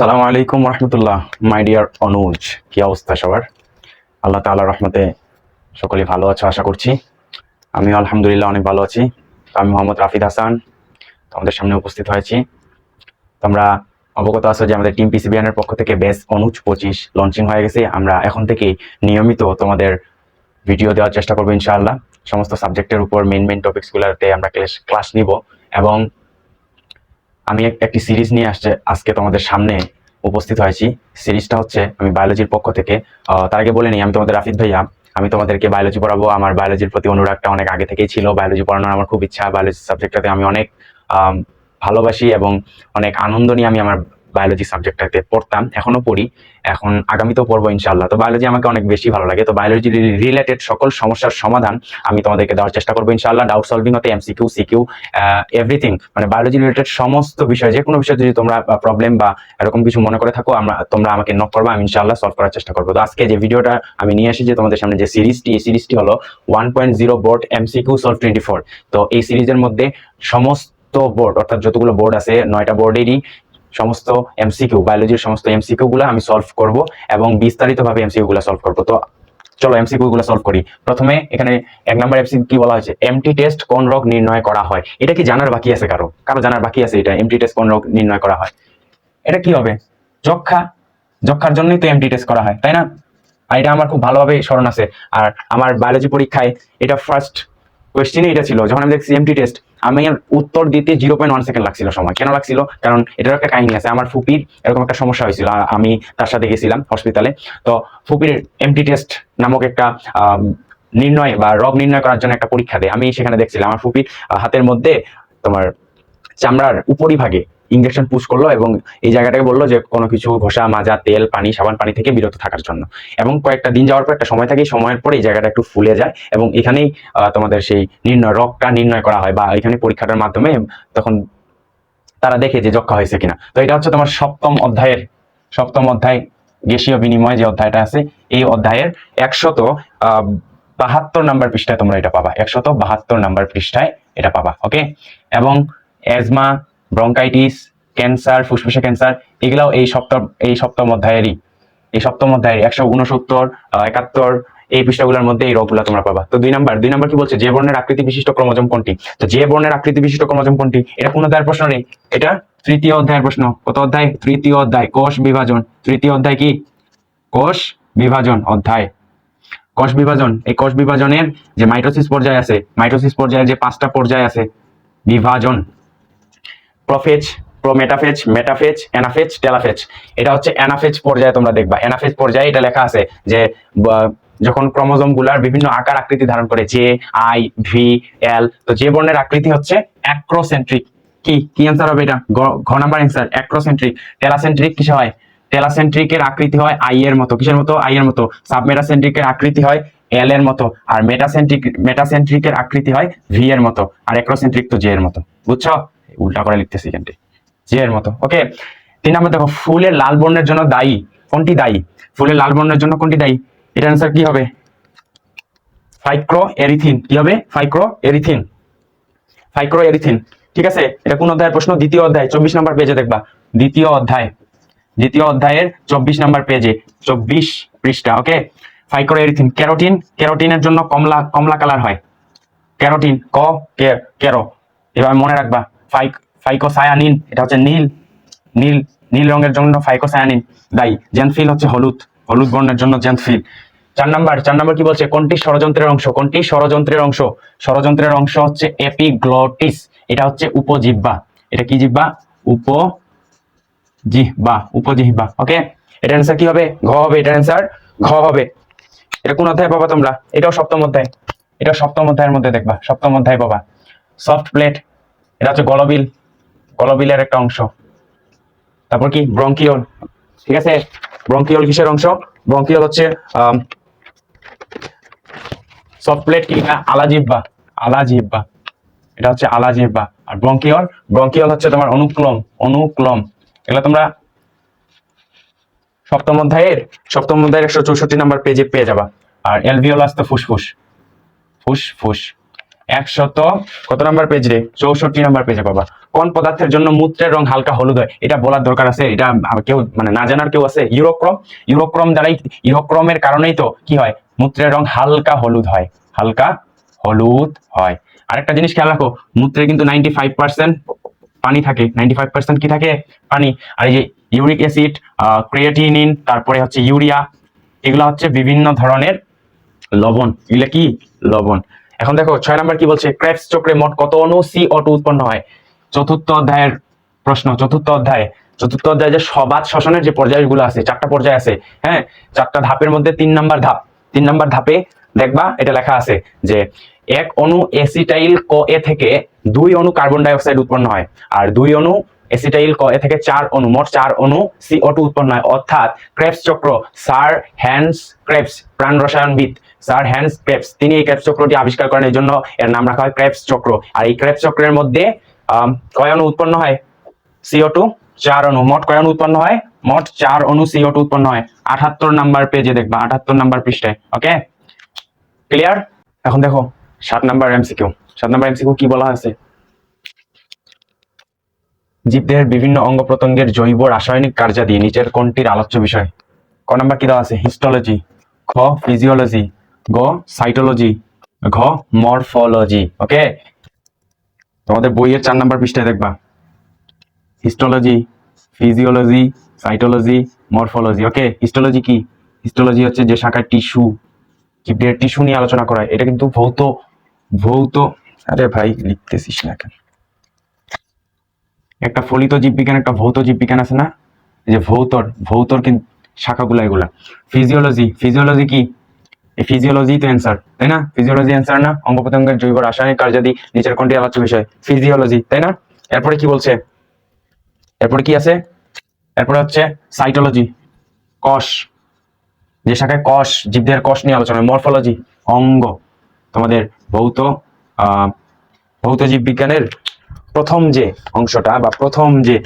সালাম আলাইকুম রহমতুল্লাহ, my dear অনুজ, কি অবস্থা সবার? আল্লাহ তাআলার রহমতে সকলে ভালো আছো, আশা করছি। আমি আলহামদুলিল্লাহ অনেক ভালো আছি। আমি মোহাম্মদ রাফিদ হাসান, তোমাদের সামনে উপস্থিত হয়েছি। তোমরা অবগত আছো যে আমাদের টিম পিসিবিয়ানের পক্ষ থেকে বেস অনুজ পঁচিশ লঞ্চিং হয়ে গেছে। আমরা এখন থেকেই নিয়মিত তোমাদের ভিডিও দেওয়ার চেষ্টা করব ইনশাআল্লাহ। সমস্ত সাবজেক্টের উপর মেন মেন টপিকসগুলোতে আমরা ক্লাস নিব এবং আমি একটি সিরিজ নিয়ে আসছে, আজকে তোমাদের সামনে উপস্থিত হয়েছি। সিরিজটা হচ্ছে আমি বায়োলজির পক্ষ থেকে। তার আগে বলে নিই, আমি তোমাদের রাফিদ ভাইয়া। আমি তোমাদেরকে বায়োলজি পড়াবো। আমার বায়োলজির প্রতি অনুরাগটা অনেক আগে থেকেই ছিল। বায়োলজি পড়ানোর আমার খুব ইচ্ছা। বায়োলজি সাবজেক্টটাতে আমি অনেক ভালোবাসি এবং অনেক আনন্দ নিয়ে আমি আমার বায়োলজি সাবজেক্টটাতে পড়তাম এখনও পড়ি। এখন আগামীতেও পড়ব ইনশাল্লাহ তো বায়োলজি আমাকে অনেক বেশি ভালো লাগে। তো বায়োলজি রিলেটেড সকল সমস্যার সমাধান আমি তোমাদেরকে দেওয়ার চেষ্টা করব ইনশাল্লাহ ডাউট সলভিং হতে এমসিকিউ সিকিউ এভরিথিং মানে বায়োলজি রিলেটেড সমস্ত বিষয় যে কোনো বিষয় যদি তোমরা প্রবলেম বা এরকম কিছু মনে করে থাকো, আমরা তোমরা আমাকে নক করবে, আমি ইনশাল্লাহ সলভ করার চেষ্টা করব। তো আজকে যে ভিডিওটা আমি নিয়ে এসেছি, তোমাদের সামনে যে সিরিজটি, এই সিরিজটি হলো one point zero board MCQ solve twenty four তো এই সিরিজের মধ্যে সমস্ত বোর্ড অর্থাৎ যতগুলো বোর্ড আছে, নয়টা বোর্ডেরই সমস্ত এমসিকিউ বায়োলজির সমস্ত এমসিকিউ গুলো আমি সলভ করব এবং বিস্তারিতভাবে এমসিকিউ গুলো সলভ করব। তো চলো এমসিকিউ গুলো সলভ করি। প্রথমে এখানে এক নম্বর এমসিকিউ কি বলা হয়েছে? এমটি টেস্ট কোন রোগ নির্ণয় করা হয়? এটা কি জানার বাকি আছে কারও? কারও জানার বাকি আছে এটা? এমটি টেস্ট কোন রোগ নির্ণয় করা হয়? এটা কি হবে? যক্ষা। যক্ষার জন্যই তো এমটি টেস্ট করা হয়, তাই না? আর এটা আমার খুব ভালোভাবে স্মরণ আছে। আর আমার বায়োলজি পরীক্ষায় এটা ফার্স্ট কোয়েশ্চেনই এটা ছিল। যখন আমি দেখছি এমটি টেস্ট আমি উত্তর দিতে জিরো পয়েন্ট ওয়ান সেকেন্ড লাগছিল সময়। কেন লাগছিল? কারণ এটার একটা কাহিনী আছে। আমার ফুপির এরকম একটা সমস্যা হয়েছিল। আমি তার সাথে গেছিলাম হসপিটালে তো ফুপির এমটি টেস্ট নামক একটা নির্ণয় বা রোগ নির্ণয় করার জন্য একটা পরীক্ষা দেয়। আমি সেখানে দেখছিলাম। আমার ফুপির হাতের মধ্যে তোমার চামড়ার উপরিভাগে ইঞ্জেকশন পুশ করল এবং এই জায়গাটাকে বলল যে কোনো কিছু ঘষা, মাজা, তেল, পানি, সাবান, পানি থেকে বিরত থাকার জন্য। এবং কয়েকটা দিন যাওয়ার পর একটা সময় থাকে সময়ের পরে এই জায়গাটা একটু ফুলে যায় এবং এখানেই তোমাদের সেই নির্ণয়, রোগটা নির্ণয় করা হয় বা এখানে পরীক্ষাটার মাধ্যমে তখন তারা দেখে যে যক্ষা হয়েছে কিনা। তো এটা হচ্ছে তোমার সপ্তম অধ্যায়ের, সপ্তম অধ্যায়, গ্যাসীয় বিনিময় যে অধ্যায়টা আছে, এই অধ্যায়ের একশত বাহাত্তর নাম্বার পৃষ্ঠায় তোমরা এটা পাবা। একশত বাহাত্তর নাম্বার পৃষ্ঠায় এটা পাবা ওকে এবং অ্যাজমা ব্রঙ্কাইটিস ক্যান্সার ফুসফুসে ক্যান্সার এগুলাও এই সপ্তম এই সপ্তম অধ্যায়েরই এই সপ্তম অধ্যায়ের একশো উনসত্তর একাত্তর, এই পৃষ্ঠাগুলোর মধ্যে এই রোগগুলো তোমরা পাবা। তো দুই নাম্বার দুই নাম্বার কি বলছে? যে বর্ণের আকৃতি বিশিষ্ট ক্রোমোজোম কোনটি? তো যে বর্ণের আকৃতি বিশিষ্ট ক্রোমোজোম কোনটি? এটা কোন অধ্যায়ের প্রশ্ন নেই এটা তৃতীয় অধ্যায়ের প্রশ্ন। কত অধ্যায়? তৃতীয় অধ্যায়। কোষ বিভাজন। তৃতীয় অধ্যায় কি? কোষ বিভাজন অধ্যায়। কোষ বিভাজন। এই কোষ বিভাজনের যে মাইটোসিস পর্যায়ে আছে, মাইটোসিস পর্যায়ে যে পাঁচটা পর্যায় আছে, বিভাজন। Prophase, prometaphase, metaphase, anaphase, telophase. এটা হচ্ছে অ্যানাফেজ পর্যায়ে তোমরা দেখবা। অ্যানাফেজ পর্যায়ে এটা লেখা আছে যে যখন ক্রোমোজোমগুলার বিভিন্ন আকার আকৃতি ধারণ করে, জে, আই, ভি, এল, তো যে বর্ণের আকৃতি হচ্ছে অ্যাক্রোসেন্ট্রিক। কি? কি অ্যান্সার হবে এটা? ঘ নাম্বার অ্যান্সার অ্যাক্রোসেন্ট্রিক। টেলাসেন্ট্রিক কিসে হয়? টেলাসেন্ট্রিকের আকৃতি হয় আই এর মতো। কিসের মতো? আই এর মতো। সাবমেটাসেন্ট্রিকের আকৃতি হয় এল এর মতো। আর মেটাসেন্ট্রিক, মেটাসেন্ট্রিকের আকৃতি হয় ভি এর মতো। আর অ্যাক্রোসেন্ট্রিক তো জে এর মতো। বুঝছ? উল্টা করে লিখতেছি এখানটি। জে এর মতো। ওকে তিন নম্বর দেখো, ফুলের লাল বর্ণের জন্য দায়ী। কোনটি দায়ী? ফুলের লাল বর্ণের জন্য কোনটি দায়ী? এটার অ্যান্সার কি হবে? ফাইক্রো এরিথিন কি হবে? ফাইক্রো এরিথিন ফাইক্রো এরিথিন ঠিক আছে? এটা কোন অধ্যায়ের প্রশ্ন? দ্বিতীয় অধ্যায়। চব্বিশ নম্বর পেজে দেখবা। দ্বিতীয় অধ্যায়। দ্বিতীয় অধ্যায়ের চব্বিশ নম্বর পেজে চব্বিশ পৃষ্ঠা ওকে ফাইক্রো এরিথিন ক্যারোটিন ক্যারোটিনের জন্য কমলা কমলা কালার হয়। ক্যারোটিন ক, কে- ক্যারো এভাবে মনে রাখবা। ফাইক ফাইকোসায়ানিন, এটা হচ্ছে নীল নীল নীল রঙের জন্য ফাইকোসায়ানিন দায়ী। জেনফিল হচ্ছে হলুদ হলুদ বর্ণের জন্য জেনফিল চার নাম্বার চার নাম্বার কি বলছে? কোনটি ষড়যন্ত্রের অংশ? কোনটি ষড়যন্ত্রের অংশ? ষড়যন্ত্রের অংশ হচ্ছে এপিগ্লটিস, এটা হচ্ছে উপজিহ্বা এটা কি জিহ্বা উপ জিহ্বা উপজিহ্বা ওকে? এটার অ্যান্সার কি হবে? ঘ হবে, এটার অ্যান্সার ঘ হবে। এটা কোন অধ্যায় পাবা তোমরা? এটাও সপ্তম অধ্যায়। এটা সপ্তম অধ্যায়ের মধ্যে দেখবা, সপ্তম অধ্যায় পাবা। সফট প্লেট এটা হচ্ছে গলবিল। গলবিলের একটা অংশ। তারপর কি? ব্রঙ্কিওল। ঠিক আছে? ব্রঙ্কিওল কিসের অংশ? ব্রঙ্কিওল হচ্ছে সফট প্লেট কি আলাজিব্বা আলাজিব্বা এটা হচ্ছে আলাজিব্বা আর ব্রঙ্কিওল ব্রঙ্কিওল হচ্ছে তোমার অনুক্লম অনুক্লম। এগুলো তোমরা সপ্তম অধ্যায়ের সপ্তম অধ্যায়ের একশো চৌষট্টি নাম্বার পেজে পেয়ে যাবা। আর এলভিওলাস তো ফুসফুস। ফুসফুস। একশত কত নাম্বার পেজ রে? চৌষট্টি নাম্বার পেজে পাবা কোন পদার্থের জন্য মূত্রের রং হালকা হলুদ হয়? এটা বলার দরকার আছে, এটা কেউ মানে না জানার কেউ আছে? ইউরোক্রম? ইউরোক্রম দ্বারাই ইউরোক্রমের কারণেই তো কি হয়? মূত্রের রং হালকা হলুদ হয়। হালকা হলুদ হয়। আরেকটা জিনিস খেয়াল রাখো, মূত্রে কিন্তু নাইনটি ফাইভ পার্সেন্ট পানি থাকে। নাইনটি ফাইভ পার্সেন্ট কি থাকে? পানি। আর এই যে ইউরিক অ্যাসিড ক্রিয়েটিনিন তারপরে হচ্ছে ইউরিয়া এগুলো হচ্ছে বিভিন্ন ধরনের লবণ। এগুলা কি? লবণ। এখন দেখো, ছয় নাম্বার কি বলছে? ক্রেপস চক্রে মোট কত অণু সি অটু উৎপন্ন হয়? চতুর্থ অধ্যায়ের প্রশ্ন, চতুর্থ অধ্যায়। চতুর্থ অধ্যায়ে যে সবাদ শ্বসনের যে পর্যায়গুলো আছে, চারটা পর্যায় আছে হ্যাঁ? চারটা ধাপের মধ্যে তিন নাম্বার ধাপ। তিন নাম্বার ধাপে দেখবা, এটা লেখা আছে যে এক অণু এসিটাইল ক এ থেকে দুই অণু কার্বন ডাই অক্সাইড উৎপন্ন হয়, আর দুই অণু এসিটাইল ক এ থেকে চার অণু, মোট চার অণু সি টু উৎপন্ন হয়। অর্থাৎ ক্রেপস চক্র স্যার হ্যান্স ক্রেপস প্রাণ রসায়নবিদ স্যার, হ্যান্স ক্রেপস। তিনি এই ক্রেপস চক্রটি আবিষ্কার করেন, এই জন্য এর নাম রাখা হয় ক্রেপস চক্র। আর এই ক্রেপস চক্রের মধ্যে কয় অণু উৎপন্ন হয়? সিও টু চার অণু। মোট কয় অণু উৎপন্ন হয়? মোট চার অণু সিও টু উৎপন্ন হয়। আঠাত্তর নাম্বার পেজে দেখবা, আঠাত্তর নাম্বার পৃষ্ঠায় ওকে ক্লিয়ার এখন দেখো, সাত নাম্বার এমসিকিউ সাত নাম্বার এমসিকিউ কি বলা আছে জীবদেহের বিভিন্ন অঙ্গ প্রত্যঙ্গের জৈব রাসায়নিক কার্যাদি, নিচের কোনটির আলোচ্য বিষয়? ক নাম্বার কি দেওয়া আছে? হিস্টোলজি খ ফিজিওলজি গ সাইটোলজি ঘ মরফোলজি ওকে তোমাদের বইয়ের চার নাম্বার পৃষ্ঠায় দেখবা। Histology physiology cytology morphology okay histology কি? হিস্টোলজি হচ্ছে যে শাখায় টিস্যু জীবদের টিস্যু নিয়ে আলোচনা করা এটা কিন্তু ভৌত ভৌত, আরে ভাই, লিখতেছিস না কেন? একটা ফলিত জীববিজ্ঞান, একটা ভৌত জীববিজ্ঞান আছে না? যে ভৌতর ভৌতর কিন্তু শাখাগুলো এগুলা। ফিজিওলজি ফিজিওলজি কি? এই ফিজিওলজি তো অ্যান্সার তাই না? ফিজিওলজি অ্যান্সার না অঙ্গ প্রত্যঙ্গের জৈব রাসায়নিক কার্যাদি নিচের কোনটি আলোচ্য বিষয়? ফিজিওলজি তাই না? এরপরে কি বলছে? এরপরে কি আছে? এরপরে হচ্ছে সাইটোলজি কষ, যে শাখায় কষ, জীবদের কষ নিয়ে আলোচনা মরফোলজি অঙ্গ, তোমাদের ভৌত ভৌত জীব বিজ্ঞানের প্রথম যে অংশটা বা প্রথম যে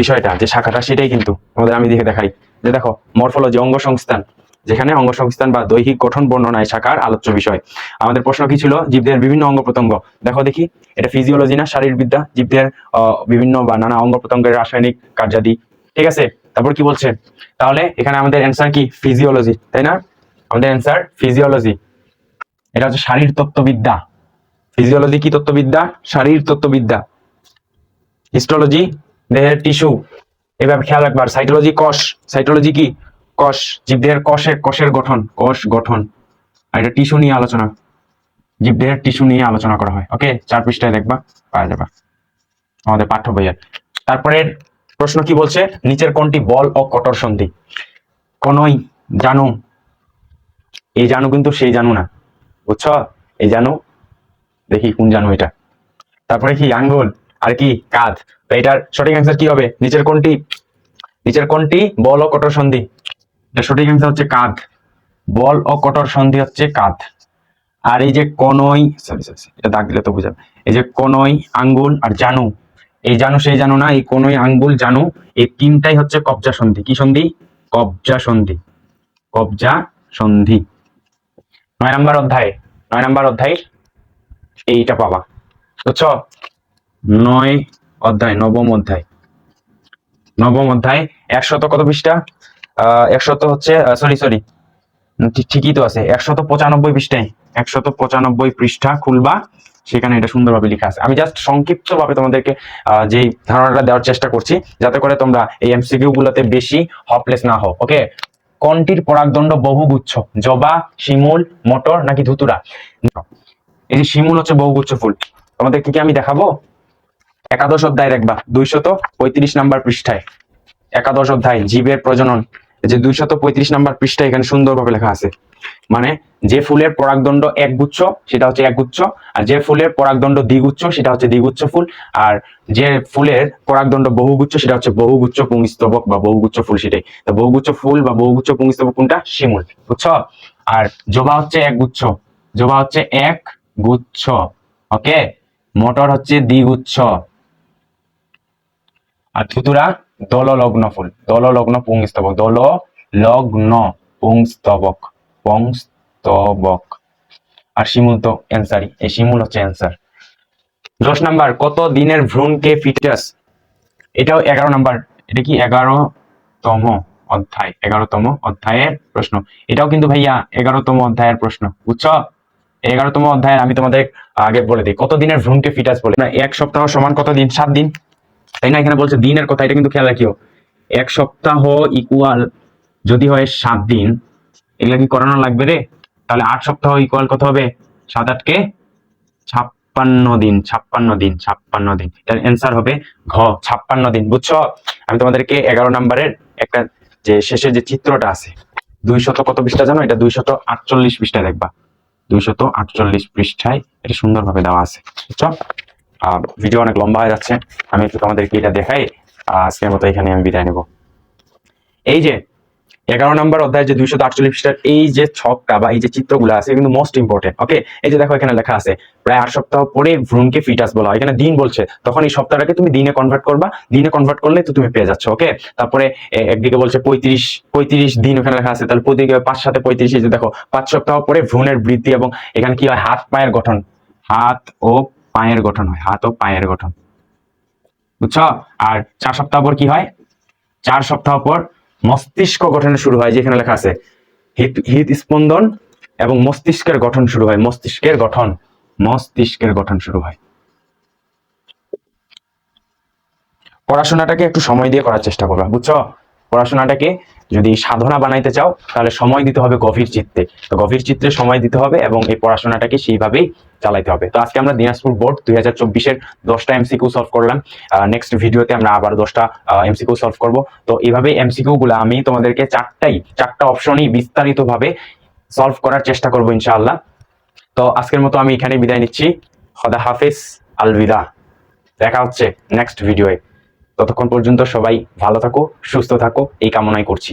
বিষয়টা, যে শাখাটা, সেটাই কিন্তু তোমাদের আমি দেখে দেখাই। যে দেখো মরফোলজি অঙ্গ সংস্থান যেখানে অঙ্গ সংস্থান বা দৈহিক গঠন বর্ণনায় শাখার আলোচ্য বিষয়। আমাদের প্রশ্ন কি ছিল? জীবদের বিভিন্ন অঙ্গ প্রত্যঙ্গ। দেখো দেখি, এটা ফিজিওলজি না, শারীরবিদ্যা? জীবদের বিভিন্ন বা নানা অঙ্গ প্রত্যঙ্গের রাসায়নিক কার্যাদি। ঠিক আছে? তারপর কি বলছে? তাহলে এখানে আমাদের অ্যান্সার কি? ফিজিওলজি তাই না? আমাদের অ্যান্সার ফিজিওলজি এটা হচ্ছে শারীর তত্ত্ববিদ্যা। ফিজিওলজি কি তত্ত্ববিদ্যা? শারীর তত্ত্ববিদ্যা। হিস্টোলজি দেহের টিস্যু এভাবে খেয়াল রাখবার সাইটোলজি কষ সাইটোলজি কি? কষ, জীবদেহের কষে, কষের গঠন, কোষ গঠন। আর এটা টিস্যু নিয়ে আলোচনা। জীবদেহের টিস্যু নিয়ে আলোচনা করা হয়। ওকে চার পৃষ্ঠায় দেখবা, পাওয়া যাবে। আমাদের পাঠ্য বইয়ের। তারপরে প্রশ্ন কি বলছে? নিচের কোনটি বল ও কটর সন্ধি? কোনই জানু। এই জানু কিন্তু সেই জানু না। বুঝছ? এই জানু। দেখি কোন জানু এটা। তারপরে কি? আঙ্গুল। আর কি? কাঁধ। এটার সঠিক অ্যান্সার কি হবে? নিচের কোনটি? নিচের কোনটি বল ও কটর সন্ধি? সঠিক অ্যান্সার হচ্ছে কাঁধ। বল ও কটর সন্ধি হচ্ছে কাঁধ। আর এই যে কনই সরি সরি এটা দাগ দিলে তো বুঝাবে। এই যে কনই আঙ্গুল আর জানু। এই জানু, সেই জানু না, এই কনই আঙ্গুল, জানু, এই তিনটাই হচ্ছে কবজা সন্ধি। কি সন্ধি? কবজা সন্ধি। কবজা সন্ধি। নয় নাম্বার অধ্যায়। নয় নাম্বার অধ্যায়, এইটা পাবা। বুঝছ? নয় অধ্যায়, নবম অধ্যায়। নবম অধ্যায়, একশত কত পৃষ্ঠা? একশত হচ্ছে সরি সরি ঠিকই তো আছে। একশত পঁচানব্বই পৃষ্ঠায়। একশত পঁচানব্বই পৃষ্ঠা খুলবা। সেখানে এটা সুন্দরভাবে লেখা আছে। আমি জাস্ট তোমাদেরকে যেই ধারণাটা দেওয়ার চেষ্টা করছি, যাতে করে তোমরা এই এমসিকিউ গুলোতে বেশি হপলেস না ওকে কোনটির পরাগদণ্ড বহুগুচ্ছ। জবা, শিমুল, মটর নাকি ধুতুরা? এই যে শিমুল হচ্ছে বহুগুচ্ছ ফুল। তোমাদেরকে কি আমি দেখাবো? একাদশ অধ্যায় দেখবা। দুইশত পঁয়ত্রিশ নাম্বার পৃষ্ঠায়। একাদশ অধ্যায়, জীবের প্রজনন। যে দুইশত পঁয়ত্রিশ নাম্বার পৃষ্ঠায় এখানে সুন্দরভাবে লেখা আছে। মানে যে ফুলের পরাগদণ্ড একগুচ্ছ, সেটা হচ্ছে একগুচ্ছ, আর যে ফুলের পরাগদণ্ড দ্বিগুচ্ছ, সেটা হচ্ছে দ্বিগুচ্ছ ফুল, আর যে ফুলের পরাগদণ্ড বহুগুচ্ছ, সেটা হচ্ছে বহুগুচ্ছ পুংস্তবক বা বহুগুচ্ছ ফুল সেটাই। তো বহুগুচ্ছ ফুল বা বহুগুচ্ছ পুংস্তবক কোনটা? শিমুল, বুঝছ? আর জবা হচ্ছে এক গুচ্ছ জবা হচ্ছে এক গুচ্ছ ওকে মটর হচ্ছে দ্বিগুচ্ছ। আর থুতুরা দললগ্ন ফুল দললগ্ন পুংস্তবক দল লগ্ন পুংস্তবক। পুংস্তবক আর শিমুল তো অ্যান্সারই এই শিমুল হচ্ছে অ্যান্সার দশ নাম্বার, কত দিনের ভ্রূণকে ফিটাস এটাও এগারো নাম্বার, এটা কি এগারোতম অধ্যায়, এগারোতম অধ্যায়ের প্রশ্ন। এটাও কিন্তু ভাইয়া এগারোতম অধ্যায়ের প্রশ্ন, বুঝছ? এগারোতম অধ্যায় আমি তোমাদের আগে বলে দিই, কত দিনের ভ্রূণকে ফিটাস বলে? এক সপ্তাহ সমান কত দিন? সাত দিন। তাই না? এখানে বলছে দিনের কথা, এটা কিন্তু খেয়াল রাখিও। এক সপ্তাহ ইকুয়াল যদি হয় সাত দিন, এগুলা কি করানো লাগবে রে? তাহলে আট সপ্তাহ ইকুয়াল কত হবে? সাত আটকে ছাপ্পান্ন দিন ছাপ্পান্ন দিন ছাপ্পান্ন দিন। এটার অ্যান্সার হবে ঘ, ছাপ্পান্ন দিন, বুঝছ? আমি তোমাদেরকে এগারো নাম্বারের একটা যে শেষে যে চিত্রটা আছে, দুইশত কত পৃষ্ঠা জানো? এটা দুইশত আটচল্লিশ পৃষ্ঠায় দেখবা। দুইশত আটচল্লিশ পৃষ্ঠায় এটা সুন্দরভাবে দেওয়া আছে, বুঝছ? ভিডিও অনেক লম্বা হয়ে যাচ্ছে। আমি একটু তোমাদেরকে এটা দেখাই আজকের মতো এখানে আমি বিদায় নেব। এই যে, এগারো নম্বর অধ্যায় যে দুইশো আটচল্লিশ এই যে ছকটা বা এই যে চিত্রগুলো আছে কিন্তু মোস্ট ইম্পর্টেন্ট ওকে এই যে দেখো এখানে লেখা আছে, প্রায় আট সপ্তাহ পরে ভ্রূণকে ফিটাস বলা হয়। এখানে দিন বলছে, তখন এই সপ্তাহটাকে তুমি দিনে কনভার্ট করবা, দিনে কনভার্ট করলে তো তুমি পেয়ে যাচ্ছ ওকে তারপরে একদিকে বলছে পঁয়ত্রিশ পঁয়ত্রিশ দিন ওখানে লেখা আছে, তাহলে প্রতিদিকে পাঁচ সাথে পঁয়ত্রিশ, এই যে দেখো, পাঁচ সপ্তাহ পরে ভ্রূণের বৃদ্ধি এবং এখানে কি হয়? হাত পায়ের গঠন। হাত, ও পায়ের গঠন হয়, হাত ও পায়ের গঠন। বুঝছ? আর চার সপ্তাহ পর কি হয়? চার সপ্তাহ পর মস্তিষ্ক গঠন শুরু হয়, যেখানে লেখা আছে হৃদ হৃদ স্পন্দন এবং মস্তিষ্কের গঠন শুরু হয়। মস্তিষ্কের গঠন মস্তিষ্কের গঠন শুরু হয়। পড়াশোনাটাকে একটু সময় দিয়ে করার চেষ্টা করবা, বুঝছ? পড়াশোনাটাকে যদি সাধনা বানাইতে চাও, তাহলে সময় দিতে হবে গভীর চিত্তে। তো গভীর চিত্রে সময় দিতে হবে এবং এই পড়াশোনাটাকে সেইভাবেই চালাইতে হবে। তো আজকে আমরা দিনাজপুর বোর্ড দুই হাজার চব্বিশের দশটা এমসিকিউ সলভ করলাম। নেক্সট ভিডিওতে আমরা আবার দশটা এমসিকিউ সলভ করব। তো এইভাবে এমসিকিউ গুলো আমি তোমাদেরকে চারটাই, চারটা অপশনই বিস্তারিতভাবে সলভ করার চেষ্টা করব ইনশাআল্লাহ। তো আজকের মতো আমি এখানে বিদায় নিচ্ছি। খদা হাফিজ, আলবিদা। দেখা হচ্ছে নেক্সট ভিডিওয়ে ততক্ষণ পর্যন্ত সবাই ভালো থাকো সুস্থ থাকো এই কামনাই করছি।